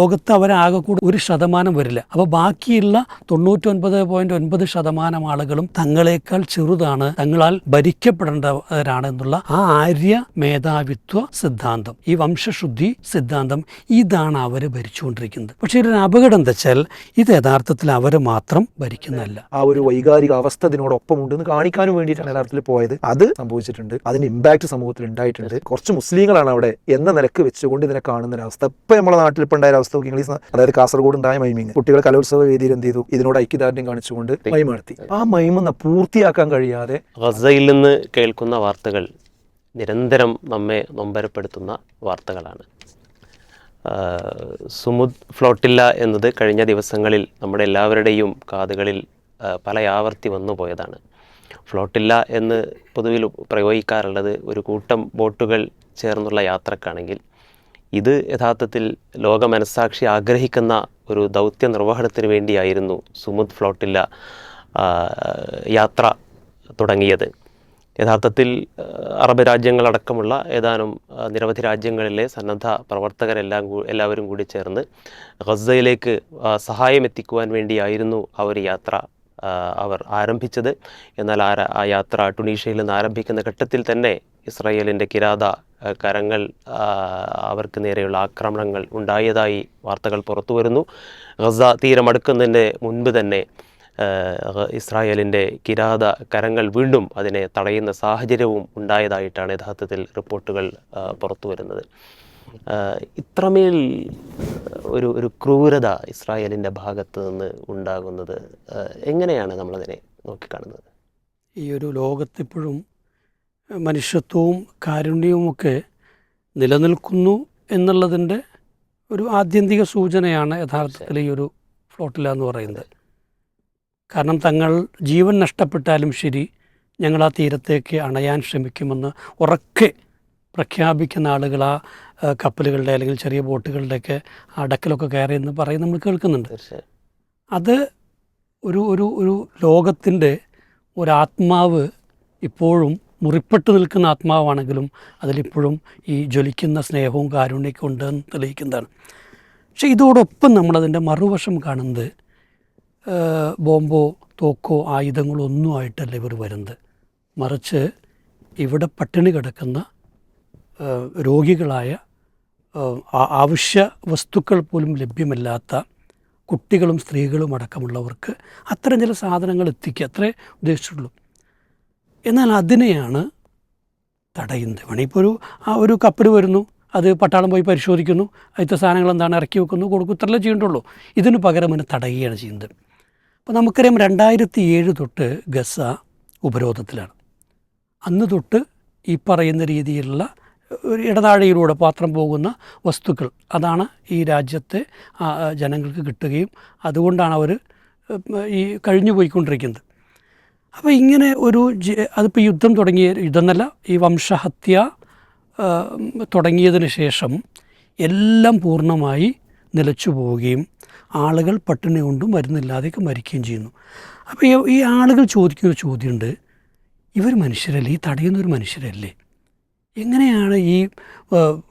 ലോകത്ത് അവരാകെ കൂടി ഒരു ശതമാനം വരില്ല. അപ്പോൾ ബാക്കിയുള്ള തൊണ്ണൂറ്റൊൻപത് പോയിന്റ് ഒൻപത് ശതമാനം ആളുകളും തങ്ങളെക്കാൾ ചെറുതാണ് തങ്ങളാൽ ഭരിക്കപ്പെടേണ്ടവരാണ് എന്നുള്ള ആ ആര്യ മേധാവിത്വ സിദ്ധാന്തം ഈ വംശശുദ്ധി സിദ്ധാന്തം ഇതാണ് അവർ ഭരിച്ചുകൊണ്ടിരിക്കുന്നത്. പക്ഷേ ഒരു അപകടം എന്താ വെച്ചാൽ ഇത് യഥാർത്ഥത്തിൽ അവർ മാത്രം ഭരിക്കുന്നതല്ല. ആ ഒരു വൈകാരിക അവസ്ഥ ഇതിനോടൊപ്പം ഉണ്ടെന്ന് കാണിക്കാനും വേണ്ടിയിട്ടാണ് യഥാർത്ഥത്തിൽ പോയത്. അത് സംഭവിച്ചിട്ടുണ്ട്. അതിന് ഇമ്പാക്ട് സമൂഹത്തിൽ ഉണ്ടായിട്ടുണ്ട്. കുറച്ച് മുസ്ലിങ്ങളാണ് അവിടെ എന്ന നിലയ്ക്ക് വെച്ചുകൊണ്ട് ഇതിനെ കാണുന്ന ഒരു അവസ്ഥ. ഇപ്പൊ നമ്മുടെ നാട്ടിൽ ഇപ്പൊ ഉണ്ടായ അവസ്ഥ നോക്കി ഇംഗ്ലീഷ് അതായത് കാസർഗോഡ് ഉണ്ടായ മൈമിങ്. കുട്ടികൾ കലോത്സവ വേദിയിൽ എന്ത് ചെയ്തു? ഇതിനോട് ഐക്യദാർഢ്യം കാണിച്ചുകൊണ്ട് മൈമ നടത്തി. ആ മൈമെന്ന പൂർത്തിയാക്കാൻ കഴിയാതെ ഗസയിൽ നിന്ന് കേൾക്കുന്ന വാർത്തകൾ നിരന്തരം നമ്മെ നൊമ്പരപ്പെടുത്തുന്ന വാർത്തകളാണ്. സുമുദ് ഫ്ലോട്ടില്ല എന്നത് കഴിഞ്ഞ ദിവസങ്ങളിൽ നമ്മുടെ എല്ലാവരുടെയും കാതുകളിൽ പല ആവർത്തി വന്നു പോയതാണ്. ഫ്ലോട്ടില്ല എന്ന് പൊതുവിൽ പ്രയോഗിക്കാറുള്ളത് ഒരു കൂട്ടം ബോട്ടുകൾ ചേർന്നുള്ള യാത്രക്കാണെങ്കിൽ ഇത് യഥാർത്ഥത്തിൽ ലോക മനസ്സാക്ഷി ആഗ്രഹിക്കുന്ന ഒരു ദൗത്യ നിർവഹണത്തിന് വേണ്ടിയായിരുന്നു സുമുദ് ഫ്ലോട്ടില്ല യാത്ര തുടങ്ങിയത്. യഥാർത്ഥത്തിൽ അറബ് രാജ്യങ്ങളടക്കമുള്ള ഏതാനും നിരവധി രാജ്യങ്ങളിലെ സന്നദ്ധ പ്രവർത്തകരെല്ലാം എല്ലാവരും കൂടി ചേർന്ന് ഗസയിലേക്ക് സഹായം എത്തിക്കുവാൻ വേണ്ടിയായിരുന്നു ആ ഒരു യാത്ര അവർ ആരംഭിച്ചത്. എന്നാൽ ആ യാത്ര ടുണീഷ്യയിൽ നിന്ന് ആരംഭിക്കുന്ന ഘട്ടത്തിൽ തന്നെ ഇസ്രായേലിന്റെ കിരാത കരങ്ങൾ അവർക്ക് നേരെയുള്ള ആക്രമണങ്ങൾ ഉണ്ടായതായി വാർത്തകൾ പുറത്തു വരുന്നു. ഗസ തീരമടുക്കുന്നതിന് മുൻപ് തന്നെ ഇസ്രായേലിന്റെ കിരാത കരങ്ങൾ വീണ്ടും അതിനെ തടയുന്ന സാഹചര്യവും ഉണ്ടായതായിട്ടാണ് യഥാർത്ഥത്തിൽ റിപ്പോർട്ടുകൾ പുറത്തു വരുന്നത്. ഇത്രമേൽ ഒരു ഒരു ക്രൂരത ഇസ്രായേലിന്റെ ഭാഗത്ത് നിന്ന് ഉണ്ടാകുന്നത് എങ്ങനെയാണ് നമ്മളതിനെ നോക്കിക്കാണുന്നത്? ഈ ഒരു ലോകത്തിപ്പോഴും മനുഷ്യത്വവും കാരുണ്യവുമൊക്കെ നിലനിൽക്കുന്നു എന്നുള്ളതിന്റെ ഒരു ആത്യന്തിക സൂചനയാണ് യഥാർത്ഥത്തിൽ ഈ ഒരു ഫ്ലോട്ടിലെന്ന് പറയുന്നത്. കാരണം തങ്ങൾ ജീവൻ നഷ്ടപ്പെട്ടാലും ശരി ഞങ്ങൾ ആ തീരത്തേക്ക് അണയാൻ ശ്രമിക്കുമെന്ന് ഉറക്കെ പ്രഖ്യാപിക്കുന്ന ആളുകൾ ആ കപ്പലുകളുടെ അല്ലെങ്കിൽ ചെറിയ ബോട്ടുകളുടെയൊക്കെ അടക്കലൊക്കെ കയറി എന്ന് പറയും നമ്മൾ കേൾക്കുന്നുണ്ട്. അത് ഒരു ഒരു ഒരു ലോകത്തിന്റെ ഒരാത്മാവ് ഇപ്പോഴും മുറിപ്പെട്ട് നിൽക്കുന്ന ആത്മാവാണെങ്കിലും അതിലിപ്പോഴും ഈ ജ്വലിക്കുന്ന സ്നേഹവും കാരുണ്യമൊക്കെ ഉണ്ടെന്ന് തെളിയിക്കുന്നതാണ്. പക്ഷേ ഇതോടൊപ്പം നമ്മളതിന്റെ മറുവശം കാണുന്നത് ബോംബോ തോക്കോ ആയുധങ്ങളോ ഒന്നും ആയിട്ടല്ല ഇവർ വരുന്നത്. മറിച്ച് ഇവിടെ പട്ടിണി കിടക്കുന്ന രോഗികളായ ആവശ്യ വസ്തുക്കൾ പോലും ലഭ്യമല്ലാത്ത കുട്ടികളും സ്ത്രീകളും അടക്കമുള്ളവർക്ക് അത്തരം ചില സാധനങ്ങൾ എത്തിക്കുക അത്രേ ഉദ്ദേശിച്ചുള്ളൂ എന്നാൽ അതിനെയാണ് തടയുന്നത്. വേണം ഇപ്പോൾ ഒരു ആ ഒരു കപ്പൽ വരുന്നു അത് പട്ടാളം പോയി പരിശോധിക്കുന്നു അതിലത്തെ സാധനങ്ങൾ എന്താണ് ഇറക്കി വെക്കുന്നു കൊടുക്കും ഇത്രല്ലേ ചെയ്യേണ്ടുള്ളൂ ഇതിന് പകരം അതിനെ തടയുകയാണ് ചെയ്യുന്നത്. അപ്പോൾ നമുക്കറിയാം രണ്ടായിരത്തി ഏഴ് തൊട്ട് ഗസ ഉപരോധത്തിലാണ്. അന്ന് തൊട്ട് ഈ പറയുന്ന രീതിയിലുള്ള ഒരു ഇടനാഴിയിലൂടെ പാത്രം പോകുന്ന വസ്തുക്കൾ അതാണ് ഈ രാജ്യത്തെ ജനങ്ങൾക്ക് കിട്ടുകയും അതുകൊണ്ടാണ് അവർ ഈ കഴിഞ്ഞു പോയിക്കൊണ്ടിരിക്കുന്നത് അപ്പോൾ ഇങ്ങനെ ഒരു അതിപ്പോൾ യുദ്ധം തുടങ്ങിയ യുദ്ധം എന്നല്ല ഈ വംശഹത്യ തുടങ്ങിയതിന് ശേഷം എല്ലാം പൂർണമായി നിലച്ചു പോവുകയും ആളുകൾ പട്ടിണി കൊണ്ടും മരുന്നില്ലാതെയൊക്കെ മരിക്കുകയും ചെയ്യുന്നു. അപ്പോൾ ഈ- ആളുകൾ ചോദിക്കുന്ന ചോദ്യമുണ്ട്. ഇവർ മനുഷ്യരല്ലേ? ഈ തടയുന്നൊരു മനുഷ്യരല്ലേ? എങ്ങനെയാണ് ഈ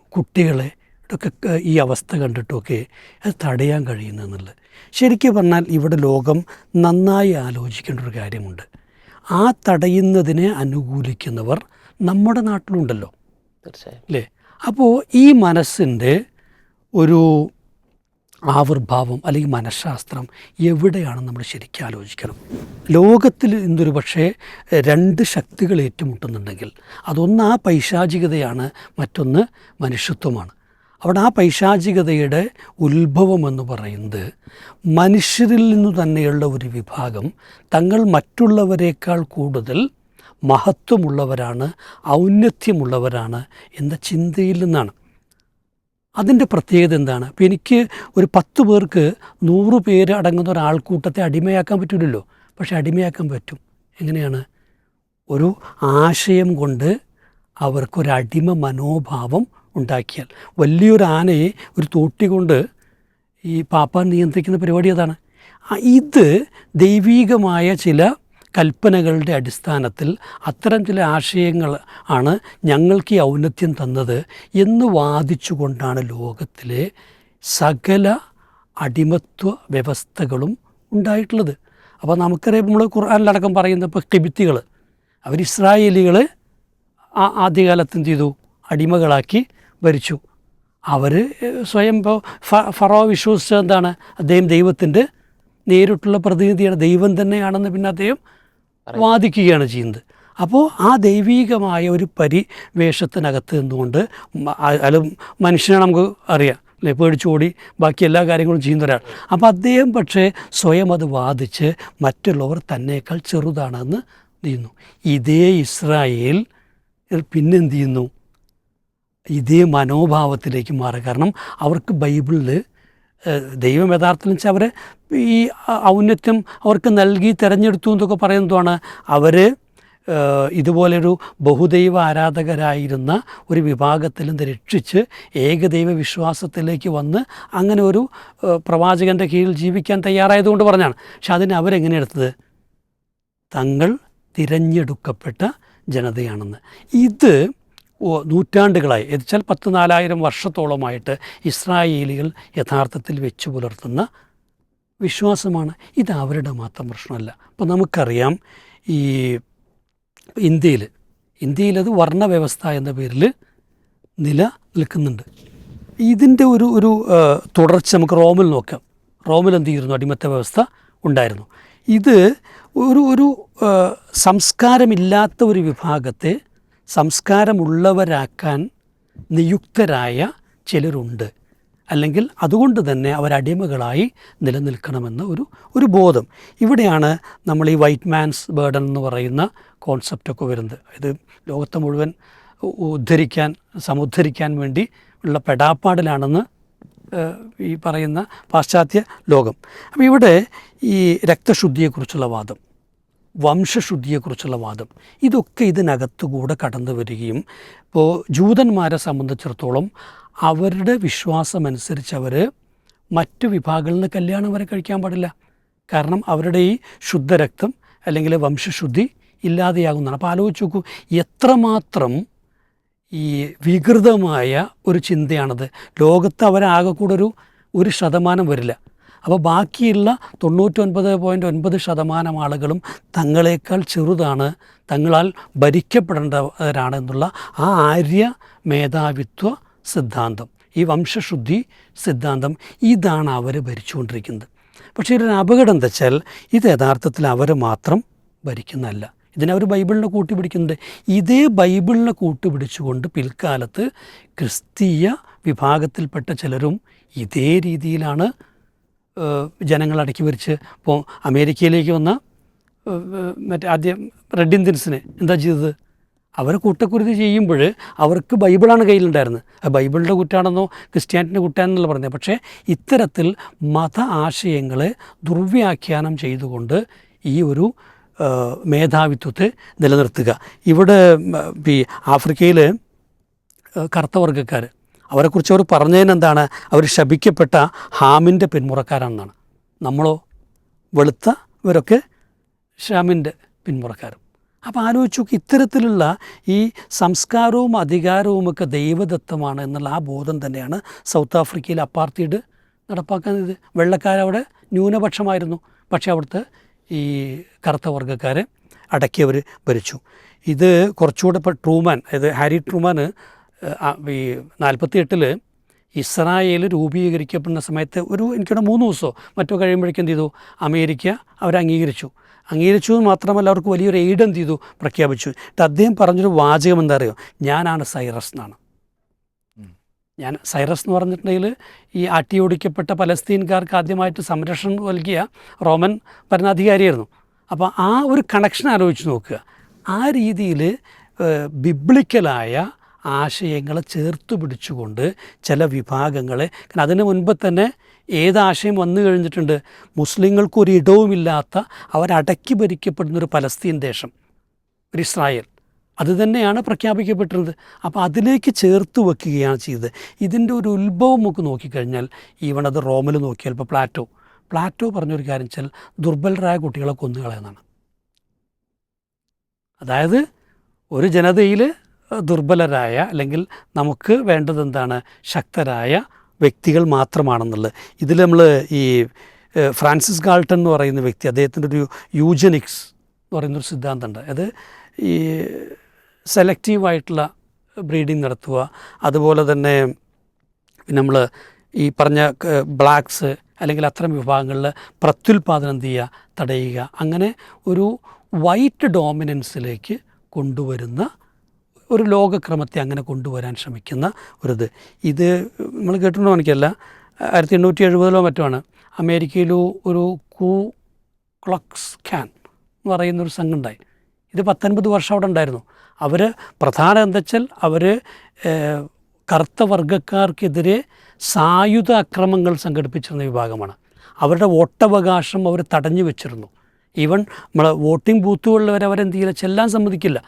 കുട്ടികളെ ഒക്കെ ഈ അവസ്ഥ കണ്ടിട്ടൊക്കെ അത് തടയാൻ കഴിയുന്നതെന്നുള്ളത് ശരിക്കും പറഞ്ഞാൽ ഇവിടെ ലോകം നന്നായി ആലോചിക്കേണ്ട ഒരു കാര്യമുണ്ട്. ആ തടയുന്നതിനെ അനുകൂലിക്കുന്നവർ നമ്മുടെ നാട്ടിലുണ്ടല്ലോ. തീർച്ചയായും. അല്ലേ? അപ്പോൾ ഈ മനസ്സിന്റെ ഒരു ആവിർഭാവം അല്ലെങ്കിൽ മനഃശാസ്ത്രം എവിടെയാണ് നമ്മൾ ശരിക്കും ആലോചിക്കണം. ലോകത്തിൽ ഇന്നൊരു പക്ഷേ രണ്ട് ശക്തികൾ ഏറ്റുമുട്ടുന്നുണ്ടെങ്കിൽ അതൊന്ന് ആ പൈശാചികതയാണ് മറ്റൊന്ന് മനുഷ്യത്വമാണ്. അവിടെ ആ പൈശാചികതയുടെ ഉത്ഭവം എന്ന് പറയുന്നത് മനുഷ്യരിൽ നിന്നു തന്നെയുള്ള ഒരു വിഭാഗം തങ്ങൾ മറ്റുള്ളവരെക്കാൾ കൂടുതൽ മഹത്വമുള്ളവരാണ് ഔന്നത്യമുള്ളവരാണ് എന്ന ചിന്തയിൽ നിന്നാണ്. അതിന്റെ പ്രത്യേകത എന്താണ്? അപ്പോൾ എനിക്ക് ഒരു പത്ത് പേർക്ക് നൂറ് പേര് അടങ്ങുന്ന ഒരാൾക്കൂട്ടത്തെ അടിമയാക്കാൻ പറ്റില്ലല്ലോ. പക്ഷെ അടിമയാക്കാൻ പറ്റും. എങ്ങനെയാണ്? ഒരു ആശയം കൊണ്ട് അവർക്കൊരടിമ മനോഭാവം ഉണ്ടാക്കിയാൽ. വലിയൊരു ആനയെ ഒരു തോട്ടി കൊണ്ട് ഈ പാപ്പാൻ നിയന്ത്രിക്കുന്ന പരിപാടി അതാണ് ഇത് ദൈവീകമായ ചില കൽപ്പനകളുടെ അടിസ്ഥാനത്തിൽ അത്തരം ചില ആശയങ്ങൾ ആണ് ഞങ്ങൾക്ക് ഈ ഔന്നത്യം തന്നത് എന്ന് വാദിച്ചുകൊണ്ടാണ് ലോകത്തിലെ സകല അടിമത്വ വ്യവസ്ഥകളും ഉണ്ടായിട്ടുള്ളത്. അപ്പോൾ നമുക്കറിയാം നമ്മൾ ഖുർആാനിലടക്കം പറയുന്ന ഇപ്പോൾ കിബിത്തികൾ അവർ ഇസ്രായേലികൾ ആ ആദ്യകാലത്ത് എന്ത് ചെയ്തു? അടിമകളാക്കി ഭരിച്ചു. അവർ സ്വയം ഇപ്പോൾ ഫ ഫറോ വിശ്വസിച്ച എന്താണ്? അദ്ദേഹം ദൈവത്തിന്റെ നേരിട്ടുള്ള പ്രതിനിധിയാണ് ദൈവം തന്നെയാണെന്ന് പിന്നെ അദ്ദേഹം വാദിക്കുകയാണ് ചെയ്യുന്നത്. അപ്പോൾ ആ ദൈവീകമായ ഒരു പരിവേഷത്തിനകത്ത് നിന്നുകൊണ്ട് അല്ല മനുഷ്യനെ നമുക്ക് അറിയാം. അല്ലെ? പേടിച്ചോടി ബാക്കി എല്ലാ കാര്യങ്ങളും ചെയ്യുന്ന ഒരാൾ. അപ്പോൾ അദ്ദേഹം പക്ഷേ സ്വയം അത് വാദിച്ച് മറ്റുള്ളവർ തന്നേക്കാൾ ചെറുതാണെന്ന് ചെയ്യുന്നു ഇതേ ഇസ്രായേൽ പിന്നെന്ത് ചെയ്യുന്നു? ഇതേ മനോഭാവത്തിലേക്ക് മാറുക. കാരണം അവർക്ക് ബൈബിളിൽ ദൈവം യഥാർത്ഥത്തിൽ വെച്ചാൽ അവരെ ഈ ഔന്നത്യം അവർക്ക് നൽകി തിരഞ്ഞെടുത്തു എന്നൊക്കെ പറയുന്നതാണ് അവർ ഇതുപോലൊരു ബഹുദൈവ ആരാധകരായിരുന്ന ഒരു വിഭാഗത്തിൽ നിന്ന് രക്ഷിച്ച് ഏകദൈവ വിശ്വാസത്തിലേക്ക് വന്ന് അങ്ങനെ ഒരു പ്രവാചകന്റെ കീഴിൽ ജീവിക്കാൻ തയ്യാറായതുകൊണ്ട് പറഞ്ഞാണ്. പക്ഷെ അതിനെ അവരെങ്ങനെ എടുത്തത്? തങ്ങൾ തിരഞ്ഞെടുക്കപ്പെട്ട ജനതയാണെന്ന്. ഇത് നൂറ്റാണ്ടുകളായി. എന്നുവെച്ചാൽ പത്ത് നാലായിരം വർഷത്തോളമായിട്ട് ഇസ്രായേലികൾ യഥാർത്ഥത്തിൽ വെച്ചു പുലർത്തുന്ന വിശ്വാസമാണ്. ഇത് അവരുടെ മാത്രം പ്രശ്നമല്ല. അപ്പോൾ നമുക്കറിയാം ഈ ഇന്ത്യയിൽ ഇന്ത്യയിലത് വർണവ്യവസ്ഥ എന്ന പേരിൽ നില നിൽക്കുന്നുണ്ട് ഇതിന്റെ ഒരു ഒരു തുടർച്ച നമുക്ക് റോമിൽ നോക്കാം. റോമിൽ എന്ത് ചെയ്യുന്നു അടിമത്ത വ്യവസ്ഥ ഉണ്ടായിരുന്നു. ഇത് ഒരു ഒരു സംസ്കാരമില്ലാത്ത ഒരു വിഭാഗത്തെ സംസ്കാരമുള്ളവരാക്കാൻ നിയുക്തരായ ചിലരുണ്ട്. അല്ലെങ്കിൽ അതുകൊണ്ട് തന്നെ അവരടിമകളായി നിലനിൽക്കണമെന്ന ഒരു ഒരു ബോധം. ഇവിടെയാണ് നമ്മൾ ഈ വൈറ്റ് മാൻസ് ബേർഡൻ എന്ന് പറയുന്ന കോൺസെപ്റ്റൊക്കെ വരുന്നത്. ഇത് ലോകത്തെ മുഴുവൻ ഉദ്ധരിക്കാൻ സമുദ്ധരിക്കാൻ വേണ്ടി ഉള്ള പെടാപ്പാടിലാണെന്ന് ഈ പറയുന്ന പാശ്ചാത്യ ലോകം. അപ്പോൾ ഇവിടെ ഈ രക്തശുദ്ധിയെക്കുറിച്ചുള്ള വാദം. വംശശുദ്ധിയെക്കുറിച്ചുള്ള വാദം. ഇതൊക്കെ ഇതിനകത്തുകൂടെ കടന്നു വരികയും ഇപ്പോൾ ജൂതന്മാരെ സംബന്ധിച്ചിടത്തോളം അവരുടെ വിശ്വാസമനുസരിച്ച് അവർ മറ്റു വിഭാഗങ്ങളിൽ നിന്ന് കല്യാണം വരെ കഴിക്കാൻ പാടില്ല. കാരണം അവരുടെ ഈ ശുദ്ധരക്തം അല്ലെങ്കിൽ വംശശുദ്ധി ഇല്ലാതെയാകുന്നതാണ്. അപ്പോൾ ആലോചിച്ച് നോക്കൂ എത്രമാത്രം ഈ വികൃതമായ ഒരു ചിന്തയാണത്. ലോകത്ത് അവരാകെ കൂടെ ഒരു ഒരു ശതമാനം വരില്ല. അപ്പോൾ ബാക്കിയുള്ള തൊണ്ണൂറ്റൊൻപത് പോയിന്റ് ഒൻപത് ശതമാനം ആളുകളും തങ്ങളേക്കാൾ ചെറുതാണ് തങ്ങളാൽ ഭരിക്കപ്പെടേണ്ടവരാണ് എന്നുള്ള ആ ആര്യ മേധാവിത്വ സിദ്ധാന്തം. ഈ വംശശുദ്ധി സിദ്ധാന്തം ഇതാണ് അവർ ഭരിച്ചുകൊണ്ടിരിക്കുന്നത്. പക്ഷേ ഇതൊരു അപകടം എന്താ വെച്ചാൽ ഇത് യഥാർത്ഥത്തിൽ അവർ മാത്രം ഭരിക്കുന്നതല്ല. അവർ ബൈബിളിനെ കൂട്ടിപ്പിടിക്കുന്നുണ്ട്. ഇതേ ബൈബിളിനെ കൂട്ടുപിടിച്ചുകൊണ്ട് പിൽക്കാലത്ത് ക്രിസ്തീയ വിഭാഗത്തിൽപ്പെട്ട ചിലരും ഇതേ രീതിയിലാണ് ഏഹ്, ജനങ്ങളെ അടക്കി ഭരിച്ച് ഇപ്പോൾ അമേരിക്കയിലേക്ക് വന്ന മറ്റേ ആദ്യം റെഡ് ഇന്ത്യൻസിനെ എന്താ ചെയ്തത്? അവരെ കൂട്ടക്കുരുതി ചെയ്യുമ്പോൾ അവർക്ക് ബൈബിളാണ് കയ്യിലുണ്ടായിരുന്നത്. ആ ബൈബിളിന്റെ കുറ്റാണെന്നോ ക്രിസ്ത്യാനിറ്റിന്റെ കുറ്റാണെന്നല്ല പറഞ്ഞത്. പക്ഷേ ഇത്തരത്തിൽ മത ആശയങ്ങളെ ദുർവ്യാഖ്യാനം ചെയ്തുകൊണ്ട് ഈ ഒരു മേധാവിത്വത്തെ നിലനിർത്തുക. ഇവിടെ ഈ ആഫ്രിക്കയിൽ കറുത്ത വർഗക്കാർ അവരെക്കുറിച്ച് അവർ പറഞ്ഞതിനെന്താണ്? അവർ ശപിക്കപ്പെട്ട ഹാമിന്റെ പിന്മുറക്കാരാണെന്നാണ്. നമ്മളോ വെളുത്ത ഇവരൊക്കെ ഷാമിന്റെ പിന്മുറക്കാരും. അപ്പോൾ ആലോചിച്ചു ഇത്തരത്തിലുള്ള ഈ സംസ്കാരവും അധികാരവും ഒക്കെ ദൈവദത്തമാണ് എന്നുള്ള ആ ബോധം തന്നെയാണ് സൗത്ത് ആഫ്രിക്കയിൽ അപ്പാർത്തീഡ് നടപ്പാക്കുന്നത്. വെള്ളക്കാരവിടെ ന്യൂനപക്ഷമായിരുന്നു. പക്ഷേ അവിടുത്തെ ഈ കറുത്ത വർഗക്കാരെ അടക്കിയവർ ഭരിച്ചു. ഇത് കുറച്ചുകൂടെ ഇപ്പോൾ ട്രൂമാൻ അതായത് ഹാരി ട്രൂമാൻ ഈ നാൽപ്പത്തി എട്ടിൽ ഇസ്രായേൽ രൂപീകരിക്കപ്പെടുന്ന സമയത്ത് ഒരു എനിക്കിവിടെ മൂന്ന് ദിവസമോ മറ്റോ കഴിയുമ്പോഴേക്കും എന്ത് ചെയ്തു? അമേരിക്ക അവരെ അംഗീകരിച്ചു. അംഗീകരിച്ചു എന്ന് മാത്രമല്ല അവർക്ക് വലിയൊരു എയ്ഡ് എന്ത് ചെയ്തു? പ്രഖ്യാപിച്ചു. എന്നിട്ട് അദ്ദേഹം പറഞ്ഞൊരു വാചകം എന്താ അറിയോ? ഞാനാണ് സൈറസ് എന്നാണ്. ഞാൻ സൈറസ് എന്ന് പറഞ്ഞിട്ടുണ്ടെങ്കിൽ ഈ അട്ടിയോടിക്കപ്പെട്ട പലസ്തീൻകാർക്ക് ആദ്യമായിട്ട് സംരക്ഷണം നൽകിയ റോമൻ ഭരണാധികാരിയായിരുന്നു. അപ്പോൾ ആ ഒരു കണക്ഷൻ ആലോചിച്ച് നോക്കുക. ആ രീതിയിൽ ബിബ്ലിക്കലായ ആശയങ്ങളെ ചേർത്ത് പിടിച്ചുകൊണ്ട് ചില വിഭാഗങ്ങളെ. കാരണം അതിന് മുൻപ് തന്നെ ഏതാശയം വന്നു കഴിഞ്ഞിട്ടുണ്ട്? മുസ്ലിങ്ങൾക്കൊരു ഇടവുമില്ലാത്ത അവരടക്കി ഭരിക്കപ്പെടുന്നൊരു പലസ്തീൻ ദേശം ഒരു ഇസ്രായേൽ. അത് തന്നെയാണ് പ്രഖ്യാപിക്കപ്പെട്ടിരുന്നത്. അപ്പോൾ അതിലേക്ക് ചേർത്ത് വെക്കുകയാണ് ചെയ്തത്. ഇതിന്റെ ഒരു ഉത്ഭവം നമുക്ക് നോക്കിക്കഴിഞ്ഞാൽ ഈവൺ അത് റോമിൽ നോക്കിയാൽ ഇപ്പോൾ പ്ലാറ്റോ. പ്ലാറ്റോ പറഞ്ഞൊരു കാര്യം വെച്ചാൽ ദുർബലരായ കുട്ടികളെ കൊന്നുകളയെന്നാണ് അതായത് ഒരു ജനതയിൽ ദുർബലരായ അല്ലെങ്കിൽ നമുക്ക് വേണ്ടത് എന്താണ്? ശക്തരായ വ്യക്തികൾ മാത്രമാണെന്നുള്ളത്. ഇതിൽ നമ്മൾ ഈ ഫ്രാൻസിസ് ഗാൾട്ടൺ എന്ന് പറയുന്ന വ്യക്തി അദ്ദേഹത്തിന്റെ ഒരു യൂജനിക്സ് എന്ന് പറയുന്നൊരു സിദ്ധാന്തമുണ്ട്. അത് ഈ സെലക്റ്റീവായിട്ടുള്ള ബ്രീഡിങ് നടത്തുക അതുപോലെ തന്നെ നമ്മൾ ഈ പറഞ്ഞ ബ്ലാക്സ് അല്ലെങ്കിൽ അത്തരം വിഭാഗങ്ങളിൽ പ്രത്യുൽപാദനം എന്ത് ചെയ്യുക തടയുക അങ്ങനെ ഒരു വൈറ്റ് ഡോമിനൻസിലേക്ക് കൊണ്ടുവരുന്ന ഒരു ലോകക്രമത്തെ അങ്ങനെ കൊണ്ടുവരാൻ ശ്രമിക്കുന്ന ഒരിത്. ഇത് നമ്മൾ കേട്ടിട്ടുണ്ടോ എനിക്കല്ല? ആയിരത്തി എണ്ണൂറ്റി എഴുപതിലോ മറ്റുമാണ് അമേരിക്കയിലോ ഒരു കൂ ക്ലക്സ് ഖാൻ എന്ന് പറയുന്നൊരു സംഘം ഉണ്ടായി. ഇത് പത്തൊൻപത് വർഷം അവിടെ ഉണ്ടായിരുന്നു. അവർ പ്രധാന എന്താ വെച്ചാൽ അവർ കറുത്ത വർഗക്കാർക്കെതിരെ സായുധ അക്രമങ്ങൾ സംഘടിപ്പിച്ചിരുന്ന വിഭാഗമാണ്. അവരുടെ വോട്ടവകാശം അവർ തടഞ്ഞു വെച്ചിരുന്നു. ഈവൻ നമ്മളെ വോട്ടിംഗ് ബൂത്തുകളിൽ വരെ അവരെന്ത് ചെയ്യില്ല ചെല്ലാൻ സമ്മതിക്കില്ല.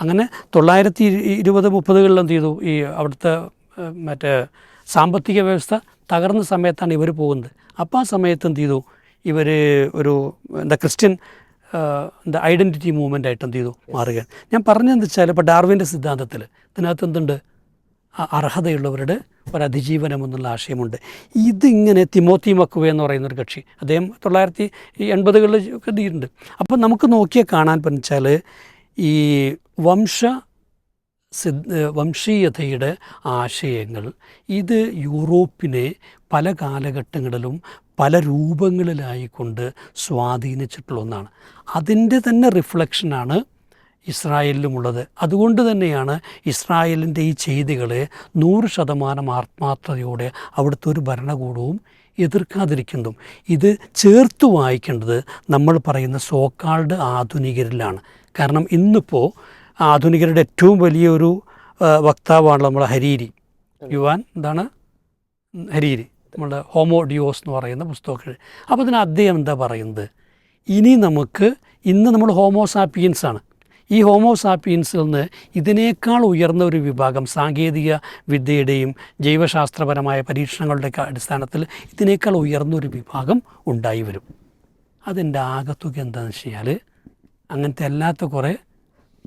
അങ്ങനെ തൊള്ളായിരത്തി ഇരു- ഇരുപത് മുപ്പതുകളിൽ എന്ത് ചെയ്തു ഈ അവിടുത്തെ മറ്റേ സാമ്പത്തിക വ്യവസ്ഥ തകർന്ന സമയത്താണ് ഇവർ പോകുന്നത്. അപ്പോൾ ആ സമയത്ത് എന്ത് ചെയ്തു? ഇവർ ഒരു എന്താ ക്രിസ്ത്യൻ എന്താ ഐഡന്റിറ്റി മൂവ്മെന്റ് ആയിട്ട് എന്ത് ചെയ്തു? മാറുകയാണ്. ഞാൻ പറഞ്ഞതെന്ന് വെച്ചാൽ ഇപ്പോൾ ഡാർവിന്റെ സിദ്ധാന്തത്തിൽ ഇതിനകത്ത് എന്തുണ്ട്? അർഹതയുള്ളവരുടെ ഒരു അതിജീവനം എന്നുള്ള ആശയമുണ്ട്. ഇതിങ്ങനെ തിമോത്തി മക്കുവ എന്ന് പറയുന്ന ഒരു കക്ഷി അദ്ദേഹം തൊള്ളായിരത്തി എൺപതുകളിൽ എഴുതിയിട്ടുണ്ട് അപ്പോൾ നമുക്ക് നോക്കിയാൽ കാണാൻ പറ്റിച്ചാൽ ഈ വംശ വംശീയതയുടെ ആശയങ്ങൾ. ഇത് യൂറോപ്പിനെ പല കാലഘട്ടങ്ങളിലും പല രൂപങ്ങളിലായിക്കൊണ്ട് സ്വാധീനിച്ചിട്ടുള്ള ഒന്നാണ്. അതിന്റെ തന്നെ റിഫ്ലക്ഷനാണ് ഇസ്രായേലിലുമുള്ളത്. അതുകൊണ്ട് തന്നെയാണ് ഇസ്രായേലിന്റെ ഈ ചെയ്തികളെ നൂറ് ശതമാനം ആത്മാർത്ഥതയോടെ അവിടുത്തെ ഒരു ഭരണകൂടവും എതിർക്കാതിരിക്കുന്നതും. ഇത് ചേർത്ത് വായിക്കേണ്ടത് നമ്മൾ പറയുന്ന സോക്കാൾഡ് ആധുനികരിലാണ്. കാരണം ഇന്നിപ്പോൾ ആധുനികരുടെ ഏറ്റവും വലിയൊരു ആ, വക്താവാണല്ലോ നമ്മുടെ ഹരീരി. യുവാൻ എന്താണ്? ഹരീരി. നമ്മുടെ ഹോമോ ഡിയോസ് എന്ന് പറയുന്ന പുസ്തകങ്ങൾ അപ്പോൾ അതിന് അദ്ദേഹം എന്താ പറയുന്നത്? ഇനി നമുക്ക് ഇന്ന് നമ്മൾ ഹോമോസാപ്പിയൻസ് ആണ്. ഈ ഹോമോസാപ്പിയൻസിൽ നിന്ന് ഇതിനേക്കാൾ ഉയർന്ന ഒരു വിഭാഗം സാങ്കേതിക വിദ്യയുടെയും ജൈവശാസ്ത്രപരമായ പരീക്ഷണങ്ങളുടെയൊക്കെ അടിസ്ഥാനത്തിൽ ഇതിനേക്കാൾ ഉയർന്ന ഒരു വിഭാഗം ഉണ്ടായി വരും. അതിന്റെ ആകത്തുക എന്താണെന്ന് വെച്ച് കഴിഞ്ഞാൽ അങ്ങനത്തെ അല്ലാത്ത കുറേ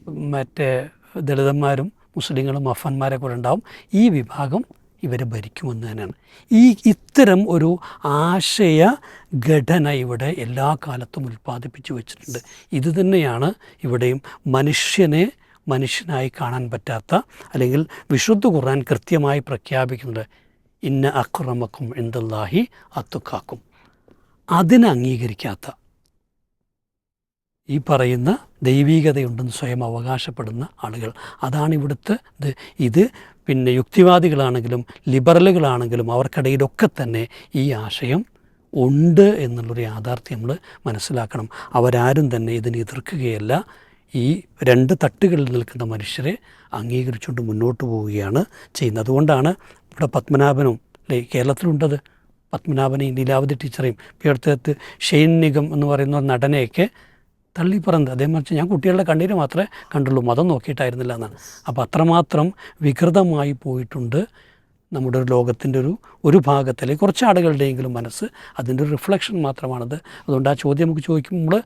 മറ്റേ ദളിതന്മാരും മുസ്ലിങ്ങളും അഫന്മാരെ കൂടെ ഉണ്ടാവും. ഈ വിഭാഗം ഇവരെ ഭരിക്കുമെന്ന് തന്നെയാണ്. ഈ ഇത്തരം ഒരു ആശയ ഘടന ഇവിടെ എല്ലാ കാലത്തും ഉൽപ്പാദിപ്പിച്ചു വെച്ചിട്ടുണ്ട്. ഇത് തന്നെയാണ് ഇവിടെയും മനുഷ്യനെ മനുഷ്യനായി കാണാൻ പറ്റാത്ത അല്ലെങ്കിൽ വിശുദ്ധ ഖുർആൻ കൃത്യമായി പ്രഖ്യാപിക്കുന്നത് ഇന്ന അക്രമക്കും എന്തല്ലാഹി അത്തുക്കാക്കും അതിനെ അംഗീകരിക്കാത്ത ഈ പറയുന്ന ദൈവീകതയുണ്ടെന്ന് സ്വയം അവകാശപ്പെടുന്ന ആളുകൾ. അതാണ് ഇവിടുത്തെ ഇത്. ഇത് പിന്നെ യുക്തിവാദികളാണെങ്കിലും ലിബറലുകളാണെങ്കിലും അവർക്കിടയിലൊക്കെ തന്നെ ഈ ആശയം ഉണ്ട് എന്നുള്ളൊരു യാഥാർത്ഥ്യം നമ്മൾ മനസ്സിലാക്കണം. അവരാരും തന്നെ ഇതിനെ എതിർക്കുകയല്ല. ഈ രണ്ട് തട്ടുകളിൽ നിൽക്കുന്ന മനുഷ്യരെ അംഗീകരിച്ചുകൊണ്ട് മുന്നോട്ട് പോവുകയാണ് ചെയ്യുന്നത്. അതുകൊണ്ടാണ് ഇവിടെ പത്മനാഭനും അല്ലേ കേരളത്തിലുണ്ടത്. പത്മനാഭനെയും ലീലാവതി ടീച്ചറെയും. അടുത്തടുത്ത് ഷെയ്ൻ നിഗം എന്ന് പറയുന്ന നടനെയൊക്കെ തള്ളി പറഞ്ഞത് അതേ മറിച്ച് ഞാൻ കുട്ടികളുടെ കണ്ണീര് മാത്രമേ കണ്ടുള്ളൂ. മതം നോക്കിയിട്ടായിരുന്നില്ല എന്നാണ്. അപ്പോൾ അത്രമാത്രം വികൃതമായി പോയിട്ടുണ്ട് നമ്മുടെ ഒരു ലോകത്തിന്റെ ഒരു ഒരു ഭാഗത്തിലെ കുറച്ച് ആളുകളുടെയെങ്കിലും മനസ്സ് അതിന്റെ ഒരു റിഫ്ലക്ഷൻ മാത്രമാണത്. അതുകൊണ്ട് ആ ചോദ്യം നമുക്ക് ചോദിക്കുമ്പോൾ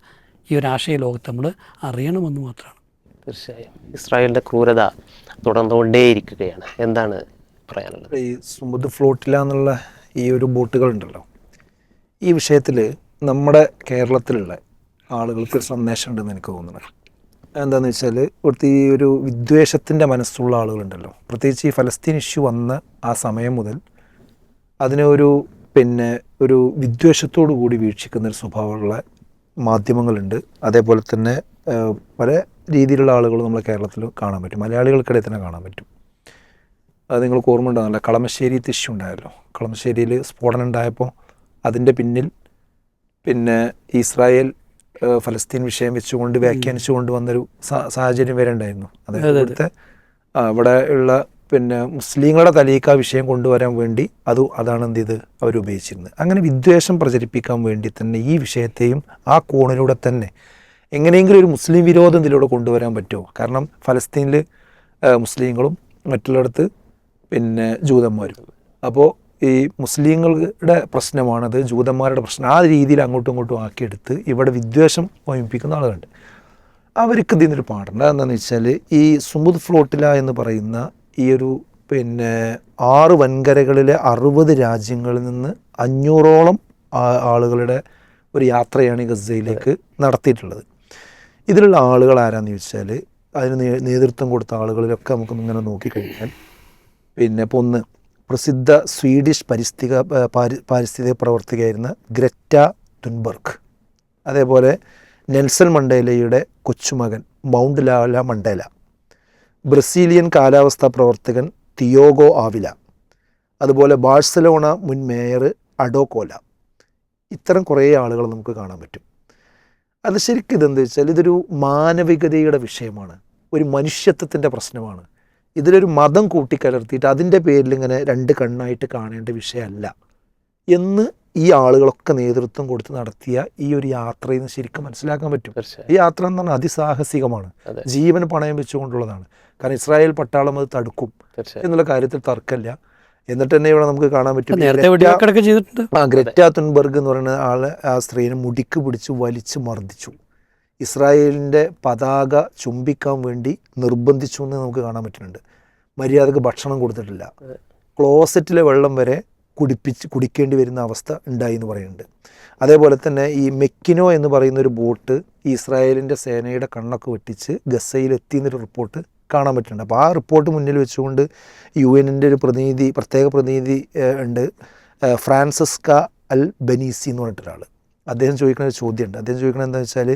ഈ ഒരു ആശയ ലോകത്ത് നമ്മൾ അറിയണമെന്ന് മാത്രമാണ്. തീർച്ചയായും. ഇസ്രായേലിന്റെ ക്രൂരത തുടർന്നുകൊണ്ടേയിരിക്കുകയാണ്. എന്താണ് പറയാനുള്ളത്? ഈ സുമുദ് ഫ്ലോട്ടില എന്നുള്ള ഈ ഒരു ബോട്ടുകളുണ്ടല്ലോ. ഈ വിഷയത്തിൽ നമ്മുടെ കേരളത്തിലുള്ള ആളുകൾക്ക് ഒരു സന്ദേശം ഉണ്ടെന്ന് എനിക്ക് തോന്നുന്നത് എന്താണെന്ന് വെച്ചാൽ ഇവിടുത്തെ ഈ ഒരു വിദ്വേഷത്തിന്റെ മനസ്സുള്ള ആളുകളുണ്ടല്ലോ. പ്രത്യേകിച്ച് ഈ ഫലസ്തീൻ ഇഷ്യൂ വന്ന ആ സമയം മുതൽ അതിനെ ഒരു പിന്നെ ഒരു വിദ്വേഷത്തോടു കൂടി വീക്ഷിക്കുന്ന ഒരു സ്വഭാവമുള്ള മാധ്യമങ്ങളുണ്ട്. അതേപോലെ തന്നെ പല രീതിയിലുള്ള ആളുകൾ നമ്മളെ കേരളത്തിൽ കാണാൻ പറ്റും. മലയാളികൾക്കിടയിൽ തന്നെ കാണാൻ പറ്റും. അത് നിങ്ങൾ ഓർമ്മ ഉണ്ടാകുന്നില്ല കളമശ്ശേരി ഇഷ്യൂ ഉണ്ടായല്ലോ. കളമശ്ശേരിയിൽ സ്ഫോടനം ഉണ്ടായപ്പോൾ അതിന്റെ പിന്നിൽ പിന്നെ ഇസ്രായേൽ ഫലസ്തീൻ വിഷയം വെച്ചുകൊണ്ട് വ്യാഖ്യാനിച്ചു വന്നൊരു സാ- സാഹചര്യം വരെ ഉണ്ടായിരുന്നു. അതായത് അതെ, അതെ. ഇവിടുത്തെ ആ, ഇവിടെ ഉള്ള പിന്നെ മുസ്ലിങ്ങളുടെ തലേക്ക് ആ വിഷയം കൊണ്ടുവരാൻ വേണ്ടി അത് അതാണ് എന്ത് ചെയ്ത് അവർ ഉപയോഗിച്ചിരുന്നത്. അങ്ങനെ വിദ്വേഷം പ്രചരിപ്പിക്കാൻ വേണ്ടി തന്നെ ഈ വിഷയത്തെയും ആ കോണിലൂടെ തന്നെ എങ്ങനെയെങ്കിലും ഒരു മുസ്ലിം വിരോധം ഇതിലൂടെ കൊണ്ടുവരാൻ പറ്റുമോ? കാരണം ഫലസ്തീനിൽ മുസ്ലിങ്ങളും മറ്റുള്ളടത്ത് പിന്നെ ജൂതന്മാരും. അപ്പോൾ ഈ മുസ്ലിങ്ങളുടെ പ്രശ്നമാണത് ജൂതന്മാരുടെ പ്രശ്നം ആ രീതിയിൽ അങ്ങോട്ടും ഇങ്ങോട്ടും ആക്കിയെടുത്ത് ഇവിടെ വിദ്വേഷം ഓമിപ്പിക്കുന്ന ആളുകളുണ്ട്. അവർക്ക് ഇതിൽ നിന്നൊരു എന്താണെന്ന് വെച്ചാൽ ഈ സുമുദ് ഫ്ലോട്ടില എന്ന് പറയുന്ന ഈ ഒരു പിന്നെ ആറ് വൻകരകളിലെ അറുപത് രാജ്യങ്ങളിൽ നിന്ന് അഞ്ഞൂറോളം ആളുകളുടെ ഒരു യാത്രയാണ് ഈ ഗസയിലേക്ക് നടത്തിയിട്ടുള്ളത്. ഇതിലുള്ള ആളുകൾ ആരാന്ന് ചോദിച്ചാൽ അതിന് നേതൃത്വം കൊടുത്ത ആളുകളിലൊക്കെ നമുക്ക് ഇങ്ങനെ നോക്കിക്കഴിഞ്ഞാൽ പിന്നെ ഇപ്പോൾ ഒന്ന് പ്രസിദ്ധ സ്വീഡിഷ് പരിസ്ഥിക ഏ, പാരി- പാരിസ്ഥിതിക പ്രവർത്തകയായിരുന്ന ഗ്രറ്റ തുൻബർഗ് അതേപോലെ നെൽസൺ മണ്ടേലയുടെ കൊച്ചുമകൻ മൗണ്ട് ലാല മണ്ടേല. ബ്രസീലിയൻ കാലാവസ്ഥാ പ്രവർത്തകൻ തിയോഗോ ആവില. അതുപോലെ ബാഴ്സലോണ മുൻ മേയർ അഡോകോല ഇത്തരം കുറേ ആളുകൾ നമുക്ക് കാണാൻ പറ്റും. അത് ശരിക്കും ഇതെന്താ വെച്ചാൽ ഇതൊരു മാനവികതയുടെ വിഷയമാണ്. ഒരു മനുഷ്യത്വത്തിന്റെ പ്രശ്നമാണ്. ഇതിലൊരു മതം കൂട്ടിക്കലർത്തിയിട്ട് അതിന്റെ പേരിൽ ഇങ്ങനെ രണ്ട് കണ്ണായിട്ട് കാണേണ്ട വിഷയമല്ല എന്ന് ഈ ആളുകളൊക്കെ നേതൃത്വം കൊടുത്ത് നടത്തിയ ഈ ഒരു യാത്രയിൽ നിന്ന് ശരിക്കും മനസ്സിലാക്കാൻ പറ്റും. ഈ യാത്ര എന്ന് പറഞ്ഞാൽ അതിസാഹസികമാണ്. അതെ. ജീവൻ പണയം വെച്ചുകൊണ്ടുള്ളതാണ്. കാരണം ഇസ്രായേൽ പട്ടാളം അത് തടുക്കും എന്നുള്ള കാര്യത്തിൽ തർക്കമില്ല. എന്നിട്ട് തന്നെ ഇവിടെ നമുക്ക് കാണാൻ പറ്റും. ഗ്രറ്റ തുൻബർഗ് എന്ന് പറയുന്ന ആളെ ആ സ്ത്രീനെ മുടിക്ക് പിടിച്ച് വലിച്ച് മർദ്ദിച്ചു. ഇസ്രായേലിന്റെ പതാക ചുംബിക്കാൻ വേണ്ടി നിർബന്ധിച്ചു എന്ന് നമുക്ക് കാണാൻ പറ്റുന്നുണ്ട്. മര്യാദയ്ക്ക് ഭക്ഷണം കൊടുത്തിട്ടില്ല. ക്ലോസറ്റിലെ വെള്ളം വരെ കുടിപ്പിച്ച് കുടിക്കേണ്ടി വരുന്ന അവസ്ഥ ഉണ്ടായി എന്ന് പറയുന്നുണ്ട്. അതേപോലെ തന്നെ ഈ മെക്കിനോ എന്ന് പറയുന്ന ഒരു ബോട്ട് ഈ ഇസ്രായേലിന്റെ സേനയുടെ കണ്ണൊക്കെ വെട്ടിച്ച് ഗസയിൽ എത്തിയെന്നൊരു റിപ്പോർട്ട് കാണാൻ പറ്റുന്നുണ്ട്. അപ്പോൾ ആ റിപ്പോർട്ട് മുന്നിൽ വെച്ചുകൊണ്ട് യു എനിന്റെ ഒരു പ്രതിനിധി പ്രത്യേക പ്രതിനിധി ഉണ്ട്. ഫ്രാൻസിസ്ക അൽ ബനീസി എന്ന് പറഞ്ഞിട്ടൊരാൾ. അദ്ദേഹം ചോദിക്കുന്ന ഒരു ചോദ്യമുണ്ട്. അദ്ദേഹം ചോദിക്കുന്നത് എന്താ വെച്ചാൽ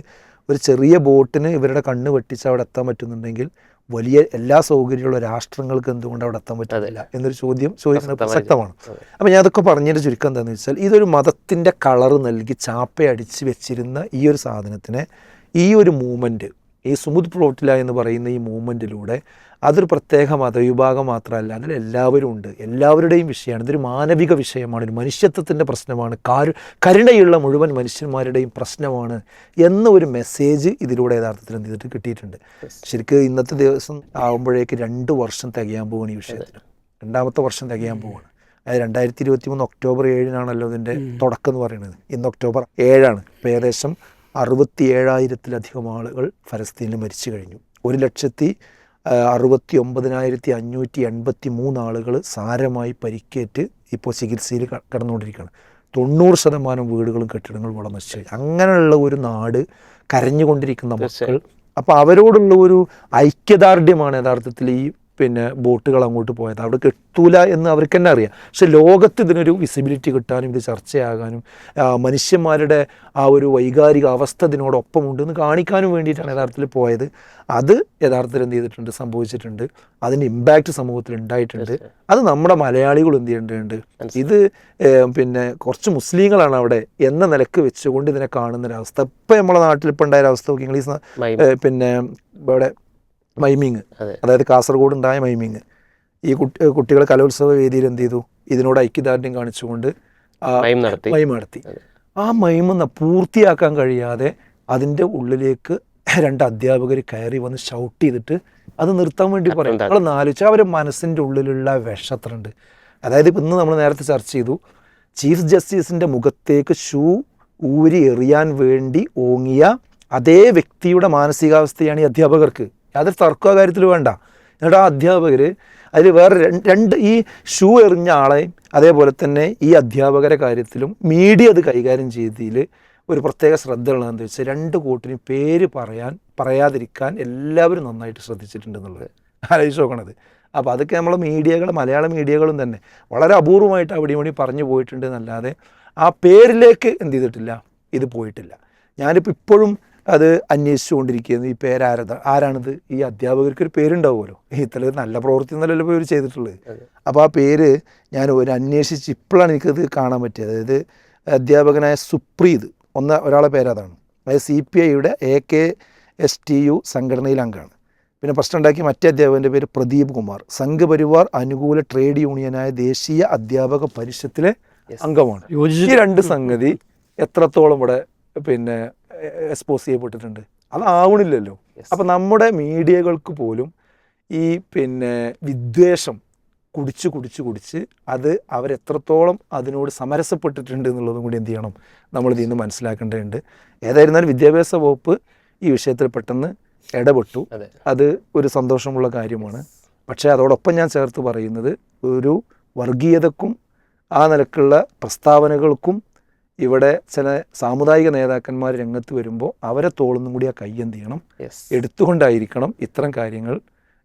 ഒരു ചെറിയ ബോട്ടിന് ഇവരുടെ കണ്ണ് വെട്ടിച്ച് അവിടെ എത്താൻ പറ്റുന്നുണ്ടെങ്കിൽ വലിയ എല്ലാ സൗകര്യമുള്ള രാഷ്ട്രങ്ങൾക്ക് എന്തുകൊണ്ട് അവിടെ എത്താൻ പറ്റുന്നില്ല എന്നൊരു ചോദ്യം ചോദിക്കുന്നത്. പ്രസക്തമാണ്. അപ്പം ഞാൻ അതൊക്കെ പറഞ്ഞതിന്റെ ചുരുക്കം എന്താണെന്ന് വെച്ചാൽ ഇതൊരു മതത്തിന്റെ കളർ നൽകി ചാപ്പയടിച്ച് വെച്ചിരുന്ന ഈ ഒരു സാധനത്തിനെ ഈ ഒരു മൂവ്മെന്റ് ഈ സുമുദ് പ്ലോട്ടില എന്ന് പറയുന്ന ഈ മൂവ്മെന്റിലൂടെ അതൊരു പ്രത്യേക മതവിഭാഗം മാത്രമല്ല അതിൽ എല്ലാവരും ഉണ്ട്. എല്ലാവരുടെയും വിഷയമാണ്. ഇതൊരു മാനവിക വിഷയമാണ്. ഒരു മനുഷ്യത്വത്തിന്റെ പ്രശ്നമാണ്. കാരു കരുണയുള്ള മുഴുവൻ മനുഷ്യന്മാരുടെയും പ്രശ്നമാണ് എന്ന ഒരു മെസ്സേജ് ഇതിലൂടെ യഥാർത്ഥത്തിൽ എന്ത് ചെയ്തിട്ട് കിട്ടിയിട്ടുണ്ട്. ശരിക്കും ഇന്നത്തെ ദിവസം ആകുമ്പോഴേക്ക് രണ്ട് വർഷം തികയാൻ പോവുകയാണ് ഈ വിഷയത്തിൽ. രണ്ടാമത്തെ വർഷം തികയാൻ പോവുകയാണ്. അതായത് രണ്ടായിരത്തി ഇരുപത്തി മൂന്ന് ഒക്ടോബർ ഏഴിനാണല്ലോ ഇതിന്റെ തുടക്കം എന്ന് പറയുന്നത്. ഇന്ന് ഒക്ടോബർ ഏഴാണ്. ഏകദേശം അറുപത്തി ഏഴായിരത്തിലധികം ആളുകൾ ഫലസ്തീനിൽ മരിച്ചു കഴിഞ്ഞു. ഒരു ലക്ഷത്തി അറുപത്തി ഒമ്പതിനായിരത്തി അഞ്ഞൂറ്റി എൺപത്തി മൂന്ന് ആളുകൾ സാരമായി പരിക്കേറ്റ് ഇപ്പോൾ ചികിത്സയിൽ കടന്നുകൊണ്ടിരിക്കുകയാണ് കിടന്നുകൊണ്ടിരിക്കുകയാണ്. തൊണ്ണൂറ് ശതമാനം വീടുകളും കെട്ടിടങ്ങളും ഇവിടെ നശിച്ചു അങ്ങനെയുള്ള ഒരു നാട് കരഞ്ഞുകൊണ്ടിരിക്കുന്ന മക്കൾ. അപ്പോൾ അവരോടുള്ള ഒരു ഐക്യദാർഢ്യമാണ് യഥാർത്ഥത്തിൽ ഈ പിന്നെ ബോട്ടുകൾ അങ്ങോട്ട് പോയത്. അവിടെ എത്തൂല എന്ന് അവർക്ക് തന്നെ അറിയാം. പക്ഷെ ലോകത്ത് ഇതിനൊരു വിസിബിലിറ്റി കിട്ടാനും ഇത് ചർച്ചയാകാനും മനുഷ്യന്മാരുടെ ആ ഒരു വൈകാരിക അവസ്ഥ ഇതിനോടൊപ്പം ഉണ്ടെന്ന് കാണിക്കാനും വേണ്ടിയിട്ടാണ് യഥാർത്ഥത്തിൽ പോയത്. അത് യഥാർത്ഥത്തിൽ എന്ത് ചെയ്തിട്ടുണ്ട് സംഭവിച്ചിട്ടുണ്ട്. അതിന്റെ ഇമ്പാക്റ്റ് സമൂഹത്തിൽ ഉണ്ടായിട്ടുണ്ട്. അത് നമ്മുടെ മലയാളികൾ എന്ത് ചെയ്യേണ്ടതുണ്ട്? ഇത് പിന്നെ കുറച്ച് മുസ്ലിങ്ങളാണ് അവിടെ എന്ന നിലയ്ക്ക് വെച്ചുകൊണ്ട് ഇതിനെ കാണുന്നൊരവസ്ഥ. ഇപ്പം നമ്മളെ നാട്ടിൽ ഇപ്പം ഉണ്ടായ ഒരു അവസ്ഥ നോക്കി നിങ്ങൾ ഈ സ- മൈം. ഏഹ്, പിന്നെ ഇവിടെ മൈമിങ്. അതായത് കാസർഗോഡ് ഉണ്ടായ മൈമിങ്. ഈ കുട്ടി കുട്ടികൾ കലോത്സവ വേദിയിൽ എന്ത് ചെയ്തു? ഇതിനോട് ഐക്യദാർഢ്യം കാണിച്ചുകൊണ്ട് മൈം നടത്തി. ആ മൈമെന്ന പൂർത്തിയാക്കാൻ കഴിയാതെ അതിന്റെ ഉള്ളിലേക്ക് രണ്ട് അധ്യാപകർ കയറി വന്ന് ഷൗട്ട് ചെയ്തിട്ട് അത് നിർത്താൻ വേണ്ടി പറയും? നമ്മൾ ആലോചിച്ചാൽ അവരുടെ മനസ്സിന്റെ ഉള്ളിലുള്ള വിഷത്രണ്ട്. അതായത് ഇപ്പം ഇന്ന് നമ്മൾ നേരത്തെ ചർച്ച ചെയ്തു. ചീഫ് ജസ്റ്റിസിന്റെ മുഖത്തേക്ക് ഷൂ ഊരി എറിയാൻ വേണ്ടി ഓങ്ങിയ അതേ വ്യക്തിയുടെ മാനസികാവസ്ഥയാണ് ഈ അധ്യാപകർക്ക്. യാതൊരു തർക്ക കാര്യത്തിൽ വേണ്ട. എന്നിട്ട് ആ അധ്യാപകർ അതിൽ വേറെ രണ്ട് ഈ ഷൂ എറിഞ്ഞ ആളെയും അതേപോലെ തന്നെ ഈ അധ്യാപകരെ കാര്യത്തിലും മീഡിയ അത് കൈകാര്യം ചെയ്തതിൽ ഒരു പ്രത്യേക ശ്രദ്ധ ഉള്ളതെന്ന് വെച്ചാൽ രണ്ട് കൂട്ടിനും പേര് പറയാൻ പറയാതിരിക്കാൻ എല്ലാവരും നന്നായിട്ട് ശ്രദ്ധിച്ചിട്ടുണ്ടെന്നുള്ളത്. ആലോചിച്ച് നോക്കണത്. അപ്പോൾ അതൊക്കെ നമ്മളെ മീഡിയകൾ മലയാള മീഡിയകളും തന്നെ വളരെ അപൂർവമായിട്ട് അവിടെ ഇവിടെ പറഞ്ഞു പോയിട്ടുണ്ട് എന്നല്ലാതെ ആ പേരിലേക്ക് എന്ത് ചെയ്തിട്ടില്ല ഇത് പോയിട്ടില്ല. ഞാനിപ്പോൾ ഇപ്പോഴും അത് അന്വേഷിച്ചുകൊണ്ടിരിക്കുകയെന്ന് ഈ പേരാരത. ആരാണിത്? ഈ അധ്യാപകർക്ക് ഒരു പേരുണ്ടാവുമല്ലോ. ഇത്ര നല്ല പ്രവൃത്തി എന്നല്ലല്ലോ ഇവർ ചെയ്തിട്ടുള്ളത്. അപ്പോൾ ആ പേര് ഞാൻ ഒരു അന്വേഷിച്ച് ഇപ്പോഴാണ് എനിക്കത് കാണാൻ പറ്റിയത്. അതായത് അധ്യാപകനായ സുപ്രീത് ഒന്ന് ഒരാളെ പേര് അതാണ്. അതായത് സി പി ഐയുടെ A K S T U സംഘടനയിൽ അംഗമാണ്. പിന്നെ പ്രശ്നം ഉണ്ടാക്കിയ മറ്റേ അധ്യാപകന്റെ പേര് പ്രദീപ് കുമാർ. സംഘപരിവാർ അനുകൂല ട്രേഡ് യൂണിയനായ ദേശീയ അധ്യാപക പരിഷത്തിലെ അംഗമാണ്. ഈ രണ്ട് സംഗതി എത്രത്തോളം ഇവിടെ പിന്നെ എക്സ്പോസ് ചെയ്യപ്പെട്ടിട്ടുണ്ട്. അതാവണില്ലല്ലോ. അപ്പം നമ്മുടെ മീഡിയകൾക്ക് പോലും ഈ പിന്നെ വിദ്വേഷം കുടിച്ച് കുടിച്ച് കുടിച്ച് അത് അവരെത്രത്തോളം അതിനോട് സമരസപ്പെട്ടിട്ടുണ്ട് എന്നുള്ളതും കൂടി എന്ത് ചെയ്യണം നമ്മൾ ഇതിൽ നിന്ന് മനസ്സിലാക്കേണ്ടതുണ്ട്. ഏതായിരുന്നാലും വിദ്യാഭ്യാസ വകുപ്പ് ഈ വിഷയത്തിൽ പെട്ടെന്ന് ഇടപെട്ടു അത്. ഒരു സന്തോഷമുള്ള കാര്യമാണ്. പക്ഷേ അതോടൊപ്പം ഞാൻ ചേർത്ത് പറയുന്നത് ഒരു വർഗീയതക്കും ആ നിലക്കുള്ള പ്രസ്താവനകൾക്കും ഇവിടെ ചില സാമുദായിക നേതാക്കന്മാർ രംഗത്ത് വരുമ്പോൾ അവരെ തോളുന്നും കൂടി ആ കയ്യെന്ത് ചെയ്യണം? എടുത്തുകൊണ്ടായിരിക്കണം ഇത്തരം കാര്യങ്ങൾ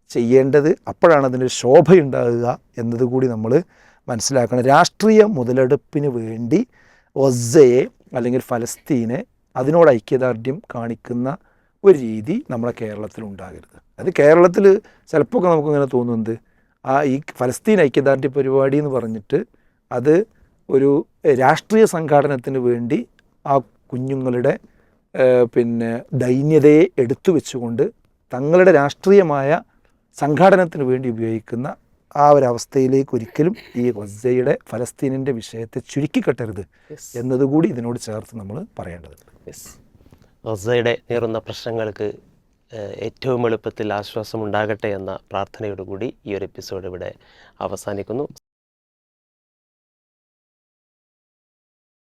ചെയ്യേണ്ടത്. അപ്പോഴാണ് അതിന്റെ ശോഭയുണ്ടാകുക എന്നതുകൂടി നമ്മൾ മനസ്സിലാക്കണം. രാഷ്ട്രീയ മുതലെടുപ്പിന് വേണ്ടി ഒസയെ അല്ലെങ്കിൽ ഫലസ്തീനെ അതിനോട് ഐക്യദാർഢ്യം കാണിക്കുന്ന ഒരു രീതി നമ്മുടെ കേരളത്തിൽ ഉണ്ടാകരുത്. അത് കേരളത്തിൽ ചിലപ്പോൾ നമുക്കിങ്ങനെ തോന്നുന്നത് ആ ഈ ഫലസ്തീൻ ഐക്യദാർഢ്യ പരിപാടി എന്ന് പറഞ്ഞിട്ട് അത് ഒരു രാഷ്ട്രീയ സംഘാടനത്തിന് വേണ്ടി ആ കുഞ്ഞുങ്ങളുടെ പിന്നെ ദൈന്യതയെ എടുത്തു വെച്ചുകൊണ്ട് തങ്ങളുടെ രാഷ്ട്രീയമായ സംഘാടനത്തിന് വേണ്ടി ഉപയോഗിക്കുന്ന ആ ഒരവസ്ഥയിലേക്ക് അവസ്ഥയിലേക്ക് ഒരിക്കലും ഈ ഗസയുടെ ഫലസ്തീനിന്റെ വിഷയത്തെ ചുരുക്കിക്കെട്ടരുത് എന്നതുകൂടി ഇതിനോട് ചേർത്ത് നമ്മൾ പറയേണ്ടതുണ്ട് യെസ് ഗസയുടെ നേറുന്ന പ്രശ്നങ്ങൾക്ക് ഏറ്റവും എളുപ്പത്തിൽ ആശ്വാസം ഉണ്ടാകട്ടെ എന്ന പ്രാർത്ഥനയോടുകൂടി ഈ ഒരു എപ്പിസോഡ് ഇവിടെ അവസാനിക്കുന്നു.